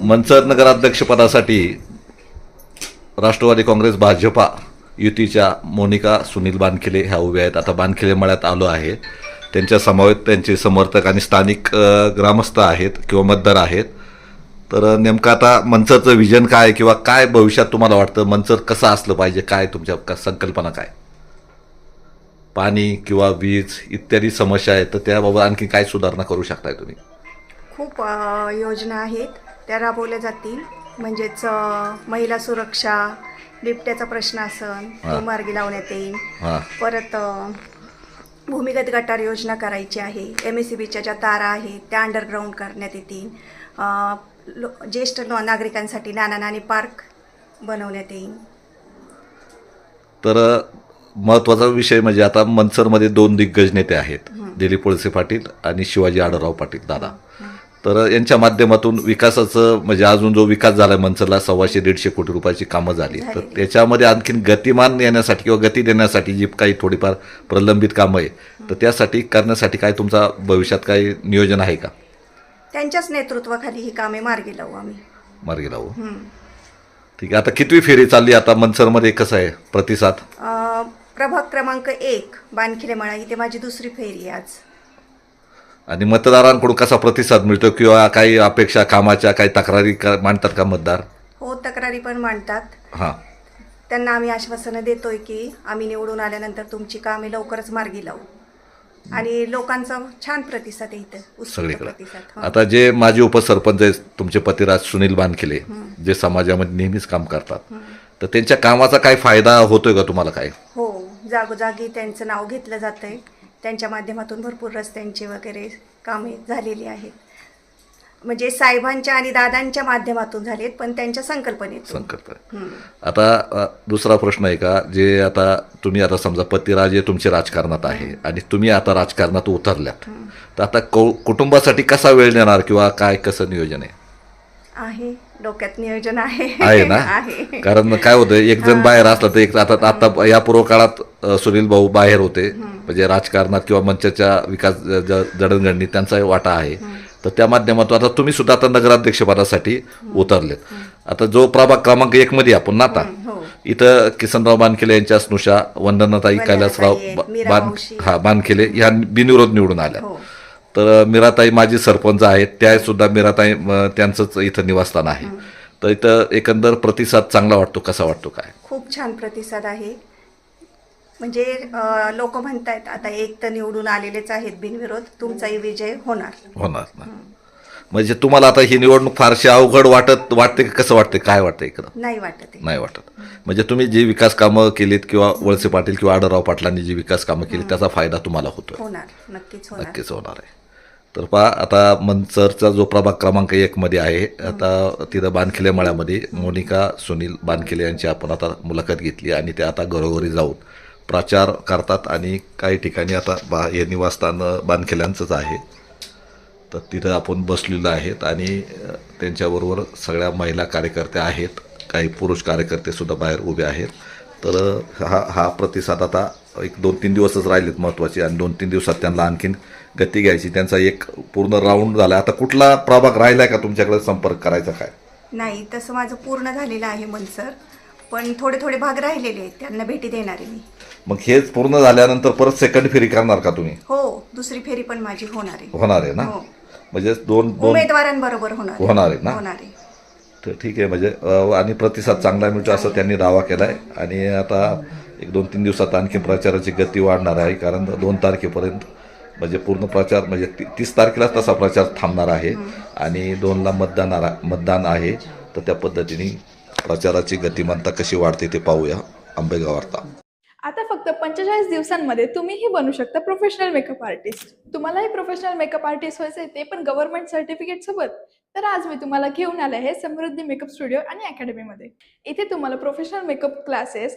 मंचर नगराध्यक्षपदासाठी राष्ट्रवादी काँग्रेस भाजपा युतीच्या मोनिका सुनील बानखिले ह्या उभ्या आहेत. आता बानखिले मळ्यात आलो आहे. त्यांच्या समवेत त्यांचे समर्थक आणि स्थानिक ग्रामस्थ आहेत किंवा मतदार आहेत. तर नेमकं आता मंचरचं विजन काय किंवा काय भविष्यात तुम्हाला वाटतं? मंचर कसं असलं पाहिजे? काय तुमच्या क- संकल्पना काय? पाणी किंवा वीज इत्यादी समस्या आहेत तर त्याबाबत आणखी काय सुधारणा करू शकताय तुम्ही? खूप योजना आहेत. त्या राबवल्या जातील. म्हणजेच महिला सुरक्षा बिबट्याचा प्रश्न असन तो. मार्गी लावण्यात येईल. परत भूमिगत गटार योजना करायची आहे. एम एस सी बीच्या ज्या तारा आहेत त्या अंडरग्राऊंड करण्यात येतील. ज्येष्ठ नागरिकांसाठी नाना नानी पार्क बनवण्यात येईल. तर महत्त्वाचा विषय म्हणजे आता मनसरमध्ये दोन दिग्गज नेते आहेत. दिलीप वळसे पाटील आणि शिवाजी आढळराव पाटील दादा. तर यांच्या माध्यमातून विकासाचं म्हणजे अजून जो विकास झाला आहे मनसरला सव्वाशे दीडशे कोटी रुपयाची कामं झाली. तर. त्याच्यामध्ये आणखीन गतिमान येण्यासाठी किंवा गती देण्यासाठी जी काही थोडीफार प्रलंबित कामं आहे तर त्यासाठी करण्यासाठी काय तुमचा भविष्यात काही नियोजन आहे का? त्यांच्याच नेतृत्वाखाली ही कामे मार्गी लावू आम्ही. मार्गी लावू. ठीक आहे. आता कितवी फेरी चालली आता मनसरमध्ये कसं आहे प्रतिसाद? प्रभाग क्रमांक एक बानखिले मळा इथे माझी दुसरी फेरी आहे आज. आणि मतदारांकडून कसा प्रतिसाद मिळतो किंवा काही अपेक्षा कामाच्या काही तक्रारी का- मांडतात का मतदार? हो तक्रारी पण मांडतात. हां. त्यांना आम्ही आश्वासनं देतोय की आम्ही निवडून आल्यानंतर तुमची कामे लवकरच मार्गी लावू. आणि लोकांचा छान प्रतिसाद उत्स्फूर्त सगळीकडे. प्रतिसाद. हो. आता जे माजी उपसरपंच आहेत तुमचे पतिराज सुनील बानखिले जे समाजामध्ये नेहमीच काम करतात तर त्यांच्या कामाचा काय फायदा होतोय का तुम्हाला काय? हो जागोजागी त्यांचं नाव घेतलं जातंय. त्यांच्या माध्यमातून भरपूर रस्त्यांची वगैरे कामे झालेली आहेत. म्हणजे साहेबांच्या आणि दादांच्या माध्यमातून झालेत पण त्यांच्या संकल्पनेतून. संकल्प. आता दुसरा प्रश्न आहे का जे आता तुम्ही आता समजा पतिराज हे तुमचे राजकारणात आहे आणि तुम्ही आता राजकारणात उतरल्यात तर आता कौ कुटुंबासाठी कसा वेळ देणार किंवा काय कसं नियोजन आहे? आहे. डोक्यात नियोजन आहे. आहे ना? आहे. कारण काय होतं एक जण बाहेर असला तर एक आता आता या पूर्व काळात सुनील भाऊ बाहेर होते. म्हणजे राजकारणात किंवा मंचाच्या विकास ज- ज- जडणघडणीत त्यांचा वाटा आहे. तर त्या माध्यमातून आता तुम्ही सुद्धा आता नगराध्यक्षपदासाठी उतरलेत. आता जो प्रभाग क्रमांक एक मध्ये आपण ना आता हो. इथं किसनराव बानखेले यांच्या स्नुषा वंदनाताई कैलासराव बान. हा बानखेले ह्या बिनविरोध निवडून आल्या. हो. तर मीराताई माजी सरपंच आहेत. त्या सुद्धा मीराताई त्यांचंच इथं निवासस्थान आहे. तर इथं एकंदर प्रतिसाद चांगला वाटतो कसा वाटतो काय? खूप छान प्रतिसाद आहे. म्हणजे लोक म्हणतायत आता एक तर निवडून आलेलेच आहेत बिनविरोध तुमचाही विजय होणार. होणार ना. म्हणजे तुम्हाला आता ही निवडणूक फारशी अवघड वाटत वाटते का? कसं वाटते काय वाटतं इकडं? नाही वाटत आहे. नाही वाटत. म्हणजे तुम्ही जी विकास कामं केलीत किंवा वळसे पाटील किंवा आढळराव पाटलांनी जी विकास कामं केली त्याचा फायदा तुम्हाला होतोय. होणार. नक्कीच होणार. नक्कीच होणार आहे. तर पहा आता मनसरचा जो प्रभाग क्रमांक एक मध्ये आहे आता तिथं बानखिले मळ्यामध्ये मोनिका सुनील बानखिले यांची आपण आता मुलाखत घेतली आणि ते आता घरोघरी जाऊन प्रचार करतात आणि काही ठिकाणी आता बा हे निवासस्थान बानखिल्यांचंच आहे. तर तिथं आपण बसलेलो आहेत आणि त्यांच्याबरोबर सगळ्या महिला कार्यकर्त्या आहेत. काही पुरुष कार्यकर्ते सुद्धा बाहेर उभे आहेत. तर हा हा प्रतिसाद आता एक दोन तीन दिवसच राहिलेत महत्त्वाचे आणि दोन तीन दिवसात त्यांना आणखीन गती घ्यायची. त्यांचा एक पूर्ण राऊंड झाला. आता कुठला प्रभाग राहिला का तुमच्याकडे? संपर्क करायचा काय? नाही तसं माझं पूर्ण झालेलं आहे मनसर. पण थोडे थोडे भाग राहिलेले आहेत. त्यांना भेटी देणार आहे मी. मग हेच पूर्ण झाल्यानंतर परत सेकंड फेरी करणार का तुम्ही? हो दुसरी फेरी पण माझी होणार आहे. होणार आहे ना? हो. म्हणजे दोन दोन उमेदवारांबरोबर होणार आहे. होणार आहे ना? होणार आहे. तर ठीक आहे म्हणजे अ, आणि प्रतिसाद चांगला मिळतो असं त्यांनी दावा केला आहे आणि आता एक दोन तीन दिवसात आणखी प्रचाराची गती वाढणार आहे कारण दोन तारखेपर्यंत म्हणजे पूर्ण प्रचार म्हणजे ती- तीस तारखेलाच तसा प्रचार थांबणार आहे. आणि दोनला मतदान आ- मतदान आहे. तर त्या पद्धतीने प्रचाराची गतिमानता कशी वाढते ते पाहूया आंबेगाव वार्ता. आता फक्त पंचेचाळीस दिवसांमध्ये तुम्हीही बनू शकता प्रोफेशनल मेकअप आर्टिस्ट तुम्हालाही प्रोफेशनल मेकअप आर्टिस्ट व्हायचं आहे ते पण गव्हर्नमेंट सर्टिफिकेट सोबत. तर आज मी तुम्हाला घेऊन आले आहे समृद्धी मेकअप स्टुडिओ आणि अकॅडमीमध्ये इथे तुम्हाला professional makeup classes